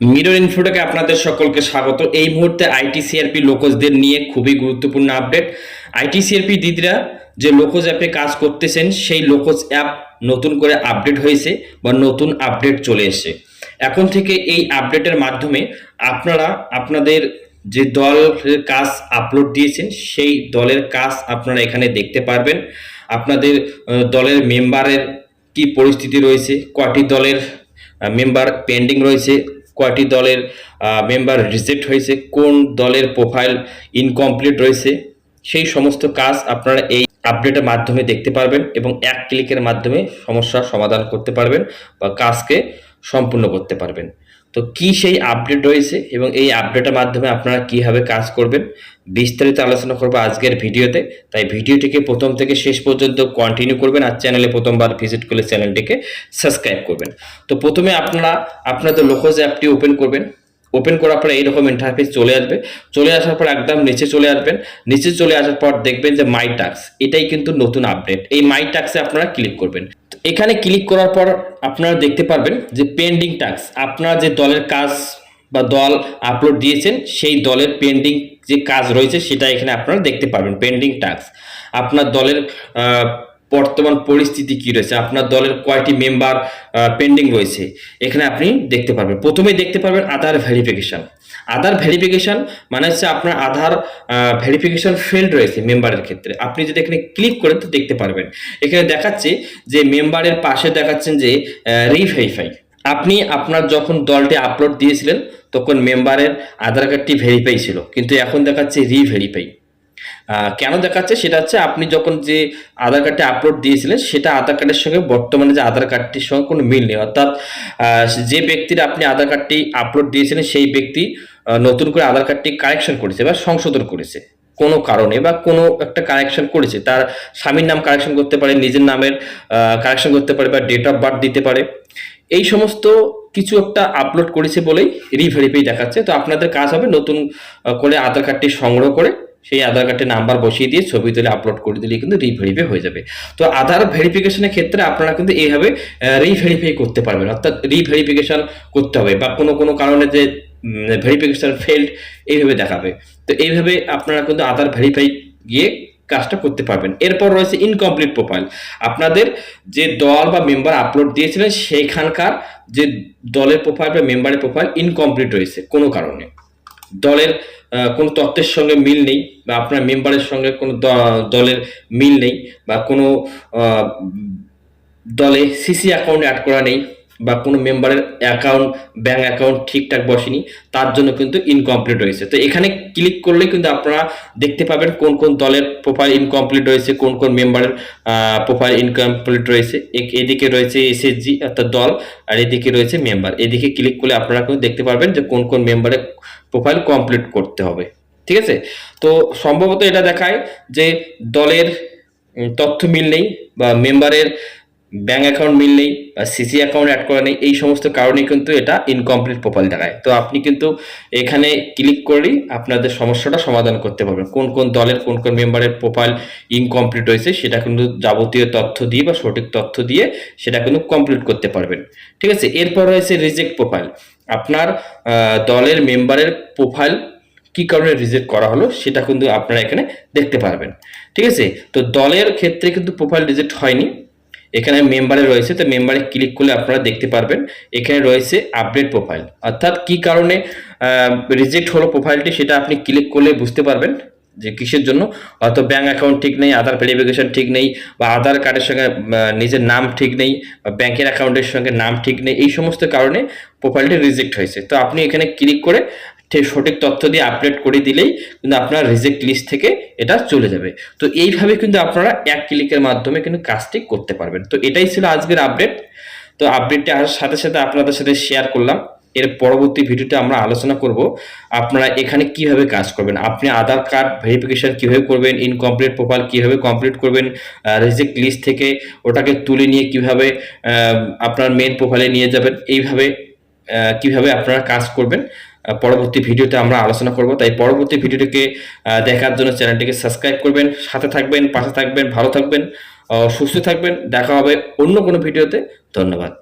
Mirror ইনফোটাকে আপনাদের সকলকে স্বাগত। এই মুহূর্তে আইটি সিআরপি লোকজদের নিয়ে খুবই গুরুত্বপূর্ণ আপডেট। আইটি সিআরপি দিদিরা যে লোকজ অ্যাপে কাজ করতেছেন, সেই লোকজ অ্যাপ নতুন করে আপডেট হয়েছে বা নতুন আপডেট চলে এসেছে। এখন থেকে এই আপডেটের মাধ্যমে আপনারা আপনাদের যে দলের কাজ আপলোড দিয়েছেন, সেই দলের কাজ আপনারা এখানে দেখতে পারবেন। আপনাদের দলের মেম্বারের কি পরিস্থিতি রয়েছে, কটি দলের মেম্বার পেন্ডিং রয়েছে কয়টি দলের মেম্বার রিজেক্ট হয়েছে, কোন দলের প্রোফাইল ইনকমপ্লিট রয়েছে, সেই সমস্ত কাজ আপনারা এই আপডেটের মাধ্যমে দেখতে পারবেন এবং এক ক্লিকের মাধ্যমে সমস্যার সমাধান করতে পারবেন বা কাজকে সম্পূর্ণ করতে পারবেন। তো কি সেই আপডেট রয়েছে এবং এই আপডেটের মাধ্যমে আপনারা কীভাবে কাজ করবেন, বিস্তারিত আলোচনা করব আজকের ভিডিওতে। তাই ভিডিওটিকে প্রথম থেকে শেষ পর্যন্ত কন্টিনিউ করবেন আর চ্যানেলে প্রথমবার ভিজিট করলে চ্যানেলটিকে সাবস্ক্রাইব করবেন। তো প্রথমে আপনারা, আপনাদের লোকজ অ্যাপটি ওপেন করবেন। ওপেন করার পর এইরকম ইন্টারফেস চলে আসবে। চলে আসার পর একদম নিচে চলে আসবেন। নিচে চলে আসার পর দেখবেন যে মাই টাক্স এটাই কিন্তু নতুন আপডেট এই মাই টাক্সে আপনারা ক্লিক করবেন। এখানে ক্লিক করার পর আপনারা দেখতে পারবেন যে পেন্ডিং টাস্ক আপনারা যে দলের কাজ বা দল আপলোড দিয়েছেন, সেই দলের পেন্ডিং যে কাজ রয়েছে, সেটা এখানে আপনারা দেখতে পারবেন পেন্ডিং টাস্ক আপনার দলের বর্তমান পরিস্থিতি কি রয়েছে? আপনার দলের কয়টি মেম্বার পেন্ডিং রয়েছে? এখানে আপনি দেখতে পারবেন। প্রথমেই দেখতে পারবেন আধার ভেরিফিকেশন আধার ভেরিফিকেশন মানে হচ্ছে আপনার আধার ভেরিফিকেশন ফেল্ড রয়েছে মেম্বারের ক্ষেত্রে। আপনি যদি এখানে ক্লিক করেন তো দেখতে পারবেন। এখানে দেখাচ্ছে যে মেম্বারের পাশে দেখাচ্ছেন যে রিভেরিফাই আপনি আপনার যখন দলটি আপলোড দিয়েছিলেন, তখন মেম্বারের আধার কার্ডটি ভেরিফাই ছিল। কিন্তু এখন দেখাচ্ছে রিভেরিফাই কেন দেখাচ্ছে? সেটা হচ্ছে আপনি যখন যে আধার কার্ডটি আপলোড দিয়েছিলেন, সেটা আধার কার্ডের সঙ্গে বর্তমানে যে আধার কার্ডটির সঙ্গে কোনো মিল নেই। অর্থাৎ যে ব্যক্তির আপনি আধার কার্ডটি আপলোড দিয়েছিলেন, সেই ব্যক্তি নতুন করে আধার কার্ডটি কারেকশন করেছে বা সংশোধন করেছে। কোনো কারণে বা কোনো একটা কারেকশন করেছে। তার স্বামীর নাম কারেকশন করতে পারে, নিজের নামের কারেকশন করতে পারে বা ডেট অফ বার্থ দিতে পারে। এই সমস্ত কিছু একটা আপলোড করেছে বলেই রিভেরিফাই দেখাচ্ছে। তো আপনাদের কাজ হবে নতুন করে আধার কার্ডটি সংগ্রহ করে সেই আধার কার্ডের নাম্বার বসিয়ে দিয়ে ছবি তুলে আপলোড করে দিলে কিন্তু রিভেরিফাই হয়ে যাবে। তো আধার ভেরিফিকেশনের ক্ষেত্রে আপনারা কিন্তু এইভাবে রিভেরিফাই করতে পারবেন। অর্থাৎ রিভেরিফিকেশন করতে হবে বা কোনো কোনো কারণে যে ভেরিফিকেশন ফেল্ড এইভাবে দেখাবে। তো এইভাবে আপনারা কিন্তু আধার ভেরিফাই গিয়ে কাজটা করতে পারবেন। এরপর রয়েছে ইনকমপ্লিট প্রোফাইল আপনাদের যে দল বা মেম্বার আপলোড দিয়েছিলেন সেইখানকার যে দলের প্রোফাইল বা মেম্বারের প্রোফাইল ইনকমপ্লিট রয়েছে কোনো কারণে। দলের কোনো তত্ত্বের সঙ্গে মিল নেই বা আপনার মেম্বারের সঙ্গে কোনো দলের মিল নেই বা কোনো দলে সিসি অ্যাকাউন্ট অ্যাড করা নেই। বা কোনো মেম্বারের অ্যাকাউন্ট ব্যাঙ্ক অ্যাকাউন্ট ঠিকঠাক বসেনি, তার জন্য কিন্তু ইনকমপ্লিট রয়েছে তো এখানে ক্লিক করলেই কিন্তু আপনারা দেখতে পাবেন কোন কোন দলের প্রোফাইল ইনকমপ্লিট রয়েছে, কোন কোন মেম্বারের প্রোফাইল ইনকমপ্লিট রয়েছে। এদিকে রয়েছে এসএসজি অর্থাৎ দল, আর এদিকে রয়েছে মেম্বার এদিকে ক্লিক করলে আপনারা কিন্তু দেখতে পারবেন যে কোন কোন মেম্বারের প্রোফাইল কমপ্লিট করতে হবে। ঠিক আছে? তো সম্ভবত এটা দেখায় যে দলের তথ্য মিল নেই বা মেম্বারের ব্যাঙ্ক অ্যাকাউন্ট মিল নেই বা সিসি অ্যাকাউন্ট অ্যাড করা নেই, এই সমস্ত কারণেই কিন্তু এটা ইনকমপ্লিট প্রোফাইল দেখায়। তো আপনি কিন্তু এখানে ক্লিক করেই আপনাদের সমস্যাটা সমাধান করতে পারবেন। কোন কোন দলের, কোন কোন মেম্বারের প্রোফাইল ইনকমপ্লিট হয়েছে, সেটা কিন্তু যাবতীয় তথ্য দিয়ে বা সঠিক তথ্য দিয়ে সেটা কিন্তু কমপ্লিট করতে পারবেন। ঠিক আছে? এরপর রয়েছে রিজেক্ট প্রোফাইল আপনার দলের মেম্বারের প্রোফাইল কি কারণে রিজেক্ট করা হলো, সেটা কিন্তু আপনারা এখানে দেখতে পারবেন। ঠিক আছে? তো দলের ক্ষেত্রে কিন্তু প্রোফাইল রিজেক্ট হয়নি। এখানে মেম্বারে রয়েছে, তো মেম্বারে ক্লিক করলে আপনারা দেখতে পারবেন, এখানে রয়েছে আপডেট প্রোফাইল অর্থাৎ কি কারণে রিজেক্ট হলো প্রোফাইলটি সেটা আপনি ক্লিক করলে বুঝতে পারবেন যে কিসের জন্য। হয়তো ব্যাঙ্ক অ্যাকাউন্ট ঠিক নেই আধার ভেরিফিকেশন ঠিক নেই, বা আধার কার্ডের সঙ্গে নিজের নাম ঠিক নেই, বা ব্যাংকের অ্যাকাউন্টের সঙ্গে নাম ঠিক নেই, এই সমস্ত কারণে প্রোফাইলটি রিজেক্ট হয়েছে। তো আপনি এখানে ক্লিক করে ঠিক সঠিক তথ্য দিয়ে আপডেট করে দিলেই কিন্তু আপনার রিজেক্ট লিস্ট থেকে এটা চলে যাবে। তো এইভাবে কিন্তু আপনারা এক ক্লিকের মাধ্যমে কিন্তু কাজটি করতে পারবেন। তো এটাই ছিল আজকের আপডেট তো আপডেটটি আসার সাথে সাথে আপনাদের সাথে শেয়ার করলাম। এর পরবর্তী ভিডিওতে আমরা আলোচনা করব আপনারা এখানে কীভাবে কাজ করবেন? আপনি আধার কার্ড ভেরিফিকেশন কীভাবে করবেন? ইনকমপ্লিট প্রোফাইল কীভাবে কমপ্লিট করবেন? রিজেক্ট লিস্ট থেকে ওটাকে তুলে নিয়ে কীভাবে আপনার মেন প্রোফাইলে নিয়ে যাবেন? এইভাবে কীভাবে আপনারা কাজ করবেন? পরবর্তী ভিডিওতে আমরা আলোচনা করব। তাই পরবর্তী ভিডিওটিকে দেখার জন্য চ্যানেলটিকে সাবস্ক্রাইব করবেন, সাথে থাকবেন, পাশে থাকবেন, ভালো থাকবেন সুস্থ থাকবেন। দেখা হবে অন্য কোনো ভিডিওতে। ধন্যবাদ।